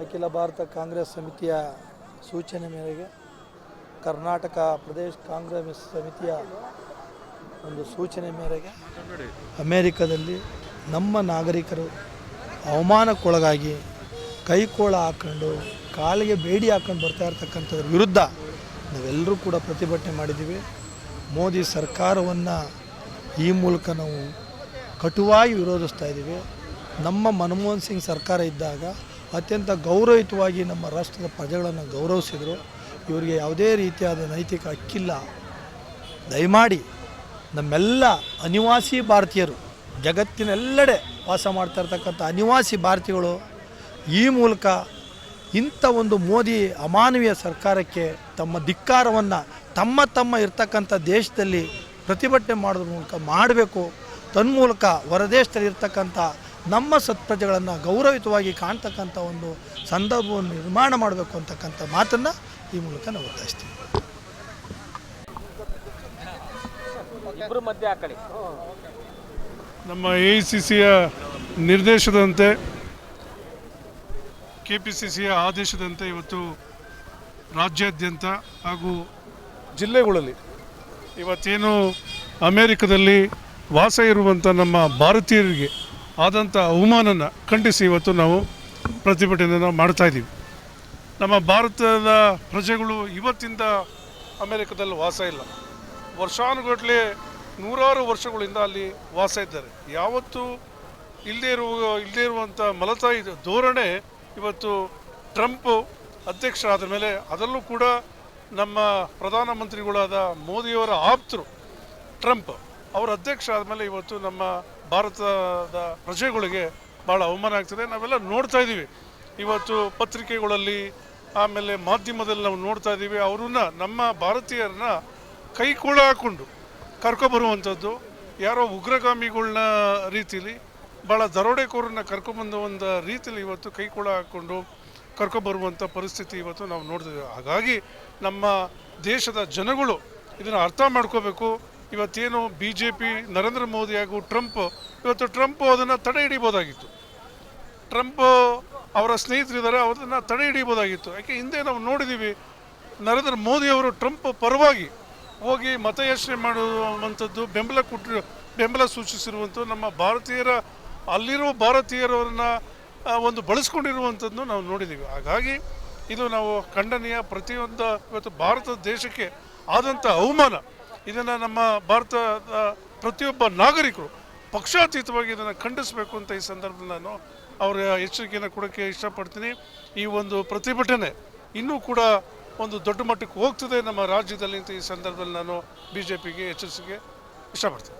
ಅಖಿಲ ಭಾರತ ಕಾಂಗ್ರೆಸ್ ಸಮಿತಿಯ ಸೂಚನೆ ಮೇರೆಗೆ ಕರ್ನಾಟಕ ಪ್ರದೇಶ ಕಾಂಗ್ರೆಸ್ ಸಮಿತಿಯ ಒಂದು ಸೂಚನೆ ಮೇರೆಗೆ ಅಮೇರಿಕದಲ್ಲಿ ನಮ್ಮ ನಾಗರಿಕರು ಅವಮಾನಕ್ಕೊಳಗಾಗಿ ಕೈಕೋಳ ಹಾಕ್ಕೊಂಡು ಕಾಲಿಗೆ ಬೇಡಿ ಹಾಕ್ಕೊಂಡು ಬರ್ತಾ ಇರ್ತಕ್ಕಂಥದ್ರ ವಿರುದ್ಧ ನಾವೆಲ್ಲರೂ ಕೂಡ ಪ್ರತಿಭಟನೆ ಮಾಡಿದ್ದೀವಿ. ಮೋದಿ ಸರ್ಕಾರವನ್ನು ಈ ಮೂಲಕ ನಾವು ಕಟುವಾಗಿ ವಿರೋಧಿಸ್ತಾ ಇದ್ದೀವಿ. ನಮ್ಮ ಮನಮೋಹನ್ ಸಿಂಗ್ ಸರ್ಕಾರ ಇದ್ದಾಗ ಅತ್ಯಂತ ಗೌರವಯುತವಾಗಿ ನಮ್ಮ ರಾಷ್ಟ್ರದ ಪ್ರಜೆಗಳನ್ನು ಗೌರವಿಸಿದರು. ಇವರಿಗೆ ಯಾವುದೇ ರೀತಿಯಾದ ನೈತಿಕ ಹಕ್ಕಿಲ್ಲ. ದಯಮಾಡಿ ನಮ್ಮೆಲ್ಲ ಅನಿವಾಸಿ ಭಾರತೀಯರು, ಜಗತ್ತಿನೆಲ್ಲೆಡೆ ವಾಸ ಮಾಡ್ತಾ ಇರ್ತಕ್ಕಂಥ ಅನಿವಾಸಿ ಭಾರತೀಯಗಳು, ಈ ಮೂಲಕ ಇಂಥ ಒಂದು ಮೋದಿ ಅಮಾನವೀಯ ಸರ್ಕಾರಕ್ಕೆ ತಮ್ಮ ಧಿಕ್ಕಾರವನ್ನು ತಮ್ಮ ತಮ್ಮ ಇರ್ತಕ್ಕಂಥ ದೇಶದಲ್ಲಿ ಪ್ರತಿಭಟನೆ ಮಾಡೋದ್ರ ಮೂಲಕ ಮಾಡಬೇಕು. ತನ್ಮೂಲಕ ಹೊರದೇಶದಲ್ಲಿ ಇರ್ತಕ್ಕಂಥ ನಮ್ಮ ಸತ್ಪ್ರಜೆಗಳನ್ನು ಗೌರವಯುತವಾಗಿ ಕಾಣ್ತಕ್ಕಂಥ ಒಂದು ಸಂದರ್ಭವನ್ನು ನಿರ್ಮಾಣ ಮಾಡಬೇಕು ಅಂತಕ್ಕಂಥ ಮಾತನ್ನು ಈ ಮೂಲಕ ನಾವು ಒತ್ತಾಯಿಸ್ತೀವಿ ನಮ್ಮ ಎ ಐ ಸಿ ಸಿಯ ನಿರ್ದೇಶದಂತೆ ಕೆ ಪಿ ಸಿ ಸಿಯ ಆದೇಶದಂತೆ ಇವತ್ತು ರಾಜ್ಯಾದ್ಯಂತ ಹಾಗೂ ಜಿಲ್ಲೆಗಳಲ್ಲಿ ಇವತ್ತೇನು ಅಮೇರಿಕದಲ್ಲಿ ವಾಸ ಇರುವಂಥ ನಮ್ಮ ಭಾರತೀಯರಿಗೆ ಆದಂಥ ಅವಮಾನನ ಖಂಡಿಸಿ ಇವತ್ತು ನಾವು ಪ್ರತಿಭಟನೆಯನ್ನು ಮಾಡ್ತಾ ಇದ್ದೀವಿ ನಮ್ಮ ಭಾರತದ ಪ್ರಜೆಗಳು ಇವತ್ತಿಂದ ಅಮೇರಿಕದಲ್ಲಿ ವಾಸ ಇಲ್ಲ. ವರ್ಷಾನುಗಟ್ಟಲೆ ನೂರಾರು ವರ್ಷಗಳಿಂದ ಅಲ್ಲಿ ವಾಸ ಇದ್ದಾರೆ. ಯಾವತ್ತೂ ಇಲ್ಲದೇ ಇರುವ ಇಲ್ಲದೇ ಇರುವಂಥ ಮಲತಾಯಿ ಧೋರಣೆ ಇವತ್ತು ಟ್ರಂಪ್ ಆದ ಮೇಲೆ, ಅದರಲ್ಲೂ ಕೂಡ ನಮ್ಮ ಪ್ರಧಾನಮಂತ್ರಿಗಳಾದ ಮೋದಿಯವರ ಆಪ್ತರು ಟ್ರಂಪ್ ಅವರ ಅಧ್ಯಕ್ಷ ಆದಮೇಲೆ ಇವತ್ತು ನಮ್ಮ ಭಾರತದ ಪ್ರಜೆಗಳಿಗೆ ಭಾಳ ಅವಮಾನ ಆಗ್ತದೆ. ನಾವೆಲ್ಲ ನೋಡ್ತಾ ಇದ್ದೀವಿ. ಇವತ್ತು ಪತ್ರಿಕೆಗಳಲ್ಲಿ, ಆಮೇಲೆ ಮಾಧ್ಯಮದಲ್ಲಿ ನಾವು ನೋಡ್ತಾ ಇದ್ದೀವಿ. ಅವ್ರನ್ನ, ನಮ್ಮ ಭಾರತೀಯರನ್ನ ಕೈಕೂಳ ಹಾಕ್ಕೊಂಡು ಕರ್ಕೊಬರುವಂಥದ್ದು ಯಾರೋ ಉಗ್ರಗಾಮಿಗಳನ್ನ ರೀತಿಲಿ ಭಾಳ ದರೋಡೆಕೋರನ್ನ ಕರ್ಕೊಂಬಂದು ಒಂದು ರೀತಿಲಿ ಇವತ್ತು ಕೈಕೂಳ ಹಾಕ್ಕೊಂಡು ಕರ್ಕೊಬರುವಂಥ ಪರಿಸ್ಥಿತಿ ಇವತ್ತು ನಾವು ನೋಡ್ತಿದ್ದೀವಿ ಹಾಗಾಗಿ ನಮ್ಮ ದೇಶದ ಜನಗಳು ಇದನ್ನು ಅರ್ಥ ಮಾಡ್ಕೋಬೇಕು. ಇವತ್ತೇನು B J P Narendra Modi ಹಾಗೂ ಟ್ರಂಪ್, ಇವತ್ತು ಟ್ರಂಪ್ ಅದನ್ನು ತಡೆ ಹಿಡಿಬೋದಾಗಿತ್ತು ಟ್ರಂಪ್ ಅವರ ಸ್ನೇಹಿತರಿದ್ದಾರೆ, ಅವರನ್ನು ತಡೆ ಹಿಡಿಬೋದಾಗಿತ್ತು ಯಾಕೆ ಹಿಂದೆ ನಾವು ನೋಡಿದ್ದೀವಿ ನರೇಂದ್ರ ಮೋದಿ ಅವರು ಟ್ರಂಪ್ ಪರವಾಗಿ ಹೋಗಿ ಮತಯಾಚನೆ ಮಾಡುವಂಥದ್ದು, ಬೆಂಬಲ ಕೊಟ್ಟು, ಬೆಂಬಲ ಸೂಚಿಸಿರುವಂಥದ್ದು, ನಮ್ಮ ಭಾರತೀಯರ, ಅಲ್ಲಿರುವ ಭಾರತೀಯರವ್ರನ್ನ ಒಂದು ಬಳಸ್ಕೊಂಡಿರುವಂಥದ್ದು ನಾವು ನೋಡಿದ್ದೀವಿ ಹಾಗಾಗಿ ಇದು ನಾವು ಖಂಡನೀಯ ಪ್ರತಿಯೊಂದು, ಇವತ್ತು ಭಾರತ ದೇಶಕ್ಕೆ ಆದಂಥ ಅವಮಾನ. ಇದನ್ನು ನಮ್ಮ ಭಾರತದ ಪ್ರತಿಯೊಬ್ಬ ನಾಗರಿಕರು ಪಕ್ಷಾತೀತವಾಗಿ ಇದನ್ನು ಖಂಡಿಸಬೇಕು ಅಂತ ಈ ಸಂದರ್ಭದಲ್ಲಿ ನಾನು ಅವರ ಎಚ್ಚರಿಕೆಯನ್ನು ಕೊಡೋಕ್ಕೆ ಇಷ್ಟಪಡ್ತೀನಿ. ಈ ಒಂದು ಪ್ರತಿಭಟನೆ ಇನ್ನೂ ಕೂಡ ಒಂದು ದೊಡ್ಡ ಮಟ್ಟಕ್ಕೆ ಹೋಗ್ತದೆ ನಮ್ಮ ರಾಜ್ಯದಲ್ಲಿ ಅಂತ ಈ ಸಂದರ್ಭದಲ್ಲಿ ನಾನು ಬಿ ಜೆ ಪಿಗೆ ಎಚ್ಚರಿಸಿಕೆ ಇಷ್ಟಪಡ್ತೀನಿ.